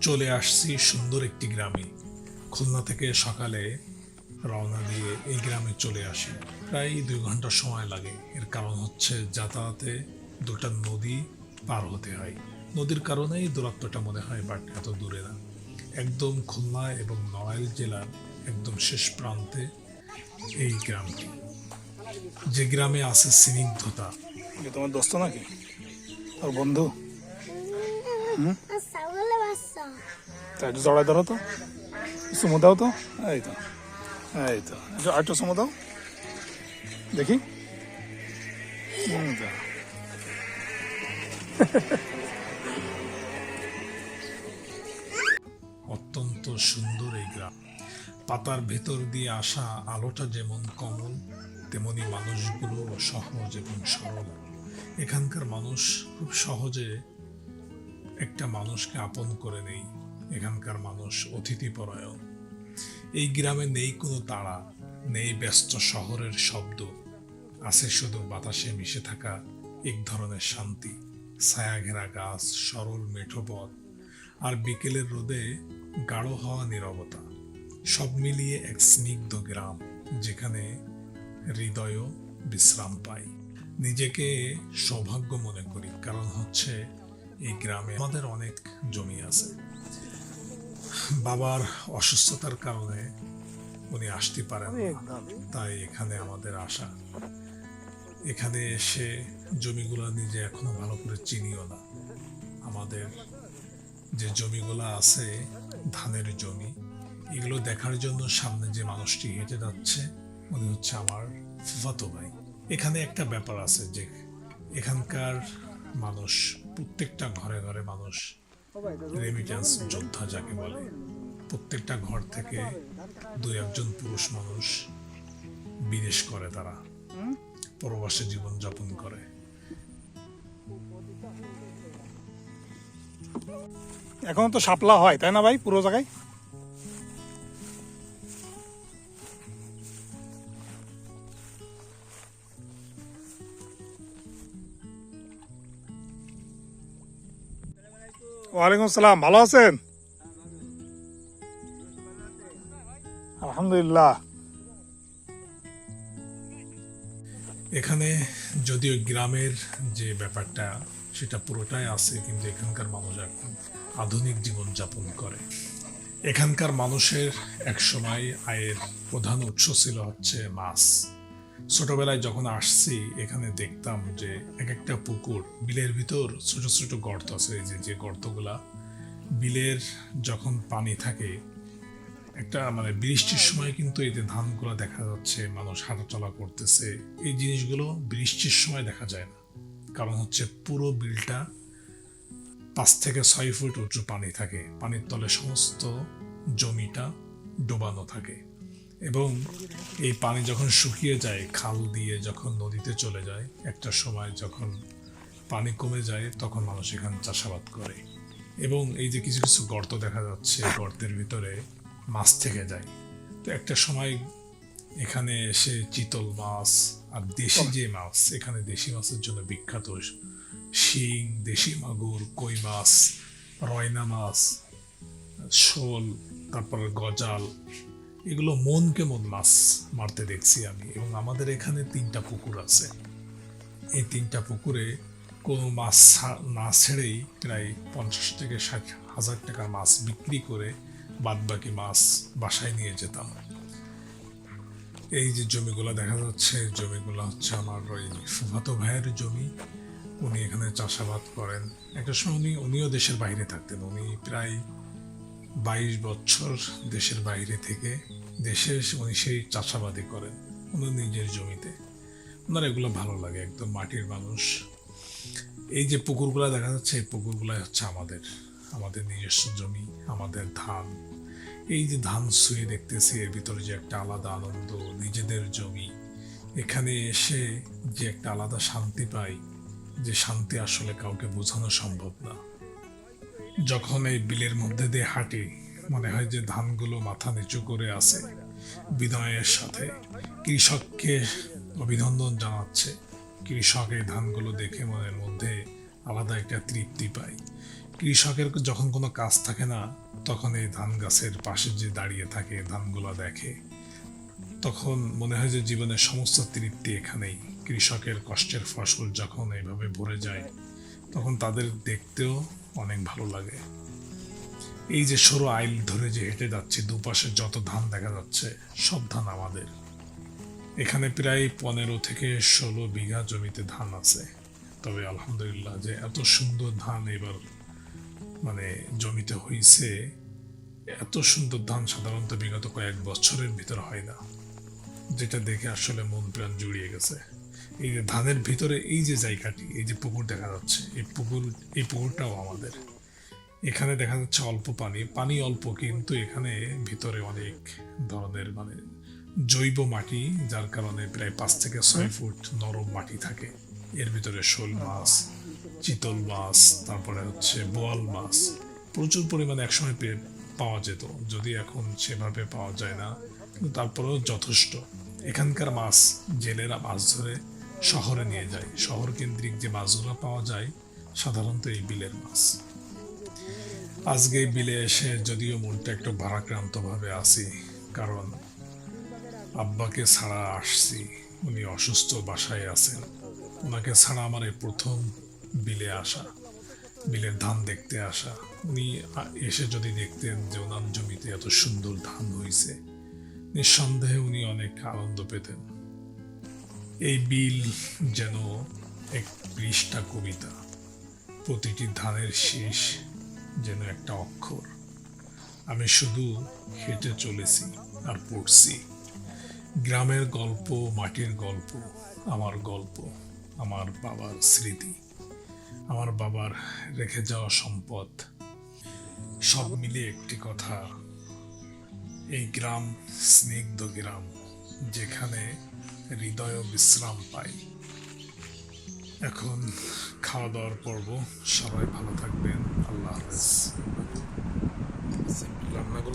চলে আসছি সুন্দর একটি গ্রামে। খুলনা থেকে সকালে রওনা দিয়ে এই গ্রামে চলে আসি। প্রায় দুই ঘণ্টা সময় লাগে। এর কারণ হচ্ছে যাতায়াতে দুটা নদী পার হতে হয়। নদীর কারণেই দূরত্বটা মনে হয় বাট এত দূরে না। একদম খুলনা এবং নড়াইল জেলার একদম শেষ প্রান্তে এই গ্রামটি। যে গ্রামে আছে স্নিগ্ধতা তোমার দোস্ত নাকি? তোর বন্ধু? বাচ্চা একটু জড়াই ধরো তো। চুমু দাও তো। এই তো এই তো। আরেকটু চুমু দাও। দেখি। হুম। অত্যন্ত সুন্দর এই গ্রাম। পাতার ভেতর দিয়ে আসা আলোটা যেমন কমল, তেমনি মানুষগুলো সহজ এবং সরল। এখানকার মানুষ খুব সহজে একটা মানুষকে আপন করে নেই। এখানকার মানুষ অতিথিপরায়ণ। এই গ্রামে নেই কোনো তাড়া নেই ব্যস্ত শহরের শব্দ। আছে শুধু বাতাসে মিশে থাকা এক ধরনের শান্তি। ছায়া ঘেরা গাছ, সরল মেঠো পথ আর বিকেলের রোদে গাঢ় হওয়া নীরবতা। সব মিলিয়ে এক স্নিগ্ধ গ্রাম, যেখানে হৃদয়ও বিশ্রাম পাই নিজেকে সৌভাগ্য মনে করি, কারণ হচ্ছে এই গ্রামে আমাদের অনেক জমি আছে। বাবার অসুস্থতার কারণে উনি আসতে পারেন তাই এখানে আমাদের আসা। এখানে এসে জমিগুলো নিজে এখনও ভালো করে চিনিও না। আমাদের যে জমিগুলো আছে, ধানের জমি, এগুলো দেখার জন্য সামনে যে মানুষটি হেঁটে যাচ্ছে, উনি হচ্ছে আমার ফুফাতো ভাই। এখানে একটা ব্যাপার আছে যে এখানকার মানুষ, প্রত্যেকটা ঘরে ঘরে মানুষ রেমিটেন্স যোদ্ধা যাকে বলে, প্রত্যেকটা ঘর থেকে দুই একজন পুরুষ মানুষ বিদেশ করে তারা। প্রবাসে জীবন যাপন করে। এখন তো সাপলা হয়, তাই না ভাই? পুরো জায়গায়? ওয়ালাইকুম আসসালাম, ভালো আছেন? আলহামদুলিল্লাহ। এখানে যদিও গ্রামের যে ব্যাপারটা, সেটা পুরোটাই আছে, কিন্তু এখানকার মানুষ এখন আধুনিক জীবন যাপন করে। এখানকার মানুষের একসময় আয়ের প্রধান উৎস ছিল হচ্ছে মাছ। ছোটবেলায় যখন আসছি, এখানে দেখতাম যে এক একটা পুকুর, বিলের ভিতর ছোট ছোট গর্ত আছে যে যে গর্তগুলা, বিলের যখন পানি থাকে, একটা মানে বৃষ্টির সময় কিন্তু যে ধানগুলো দেখা যাচ্ছে, মানুষ হাঁটাচলা করতেছে, এই জিনিসগুলো বৃষ্টির সময় দেখা যায় না। কারণ হচ্ছে পুরো বিলটা পাঁচ থেকে ছয় ফুট উঁচু পানি থাকে, পানির তলে সমস্ত জমিটা ডোবানো থাকে। এবং এই পানি যখন শুকিয়ে যায়, খাল দিয়ে যখন নদীতে চলে যায়, একটা সময় যখন পানি কমে যায়, তখন মানুষ এখানে চাষাবাদ করে। এবং এই যে কিছু কিছু গর্ত দেখা যাচ্ছে গর্তের ভিতরে মাছ থেকে যায়। তো একটা সময় এখানে এসে চিতল মাছ আর দেশি যে মাছ, এখানে দেশি মাছের জন্য বিখ্যাত শিং, দেশি মাগুর, কই মাছ, রয়না মাছ, শোল, তারপরে গজাল এগুলো মন মাছ মারতে দেখছি আমি। এবং আমাদের এখানে তিনটা পুকুর আছে। এই তিনটা পুকুরে কোনো মাছ না ছেড়েই প্রায় পঞ্চাশ থেকে ষাট হাজার টাকার মাছ বিক্রি করে বাদবাকি মাছ বাসায় নিয়ে যেতাম। এই যে জমিগুলো দেখা যাচ্ছে, জমিগুলো হচ্ছে আমার ওই ফুফাতো ভাইয়ের জমি। উনি এখানে চাষাবাদ করেন। একটা সময় উনি, উনিও দেশের বাইরে থাকতেন। উনি প্রায় বাইশ বছর দেশের বাইরে থেকে দেশে এসে উনি সেই চাষাবাদই করেন। ওনার নিজের জমিতে। ওনার এগুলো ভালো লাগে, একদম মাটির মানুষ। এই যে পুকুরগুলো দেখা যাচ্ছে, এই পুকুরগুলাই হচ্ছে আমাদের আমাদের নিজস্ব জমি, আমাদের ধান। এই যে ধান শুয়ে দেখতেছি, এর ভিতরে যে একটা আলাদা আনন্দ, নিজেদের জমি। এখানে এসে যে একটা আলাদা শান্তি পাই, যে শান্তি আসলে কাউকে বোঝানো সম্ভব না। যখন এই বিলের মধ্যে দিয়ে হাঁটি মনে হয় যে ধানগুলো মাথা নিচু করে আছে। বিনয়ের সাথে কৃষককে অভিনন্দন জানাচ্ছে। কৃষক এই ধানগুলো দেখে মনের মধ্যে আলাদা একটা তৃপ্তি পায়। কৃষকের যখন কোনো কাজ থাকে না, তখন এই ধান গাছের পাশে যে দাঁড়িয়ে থাকে ধানগুলো দেখে। তখন মনে হয় যে জীবনের সমস্ত তৃপ্তি এখানেই। কৃষকের কষ্টের ফসল যখন এইভাবে ভরে যায়, তখন তাদের দেখতেও অনেক ভালো লাগে। এই যে সরু আইল ধরে যে হেঁটে যাচ্ছে, দুপাশে যত ধান দেখা যাচ্ছে, সব ধান আমাদের। এখানে প্রায় পনেরো থেকে ষোলো বিঘা জমিতে ধান আছে। তবে আলহামদুলিল্লাহ যে এত সুন্দর ধান এবার মানে জমিতে হয়েছে এত সুন্দর ধান সাধারণত বিগত কয়েক বছরের ভিতর হয় না। যেটা দেখে আসলে মন প্রাণ জুড়িয়ে গেছে। এই যে ধানের ভিতরে এই যে জায়গাটি, এই যে পুকুর দেখা যাচ্ছে, এই পুকুর, এই পুকুরটাও আমাদের। এখানে দেখা যাচ্ছে অল্প পানি পানি অল্প কিন্তু এখানে ভিতরে অনেক ধরনের মানে জৈব মাটি যার কারণে প্রায় পাঁচ থেকে ছয় ফুট নরম মাটি থাকে। এর ভিতরে শোল মাছ চিতল মাছ তারপরে হচ্ছে বোয়াল মাছ। প্রচুর পরিমাণে একসময় পাওয়া যেত যদি এখন সেভাবে পাওয়া যায় না কিন্তু তারপরেও যথেষ্ট। এখানকার মাছ জেলেরা মাছ ধরে শহরে নিয়ে যায়। শহর কেন্দ্রিক যে মাছগুলো পাওয়া যায় সাধারণত এই বিলের মাছ। আজকে বিলে এসে যদিও মনটা একটু ভারাক্রান্ত ভাবে আছি, কারণ আব্বাকে ছাড়া আসছি, উনি অসুস্থ বাসায় আছেন। ওনাকে ছাড়া আমার এই প্রথম বিলে আসা, বিলের ধান দেখতে আসা। উনি এসে যদি দেখতেন যে ওনার জমিতে এত সুন্দর ধান হয়েছে নিঃসন্দেহে উনি অনেক আনন্দ পেতেন। এই বিল যেন এক পৃষ্ঠা কবিতা, প্রতিটি ধানের শেষ যেন একটা অক্ষর। আমি শুধু হেঁটে চলেছি আর পড়ছি। গ্রামের গল্প, মাটির গল্প, আমার গল্প, আমার বাবার স্মৃতি, আমার বাবার রেখে যাওয়া সম্পদ। সব মিলে একটি কথা, এই গ্রাম, স্নিগ্ধ গ্রাম, যেখানে হৃদয় বিশ্রাম পায়। এখন খাওয়া দাওয়ার পর্ব। সবাই ভালো থাকবেন। আল্লাহ হাফেজ। রান্নাগুলো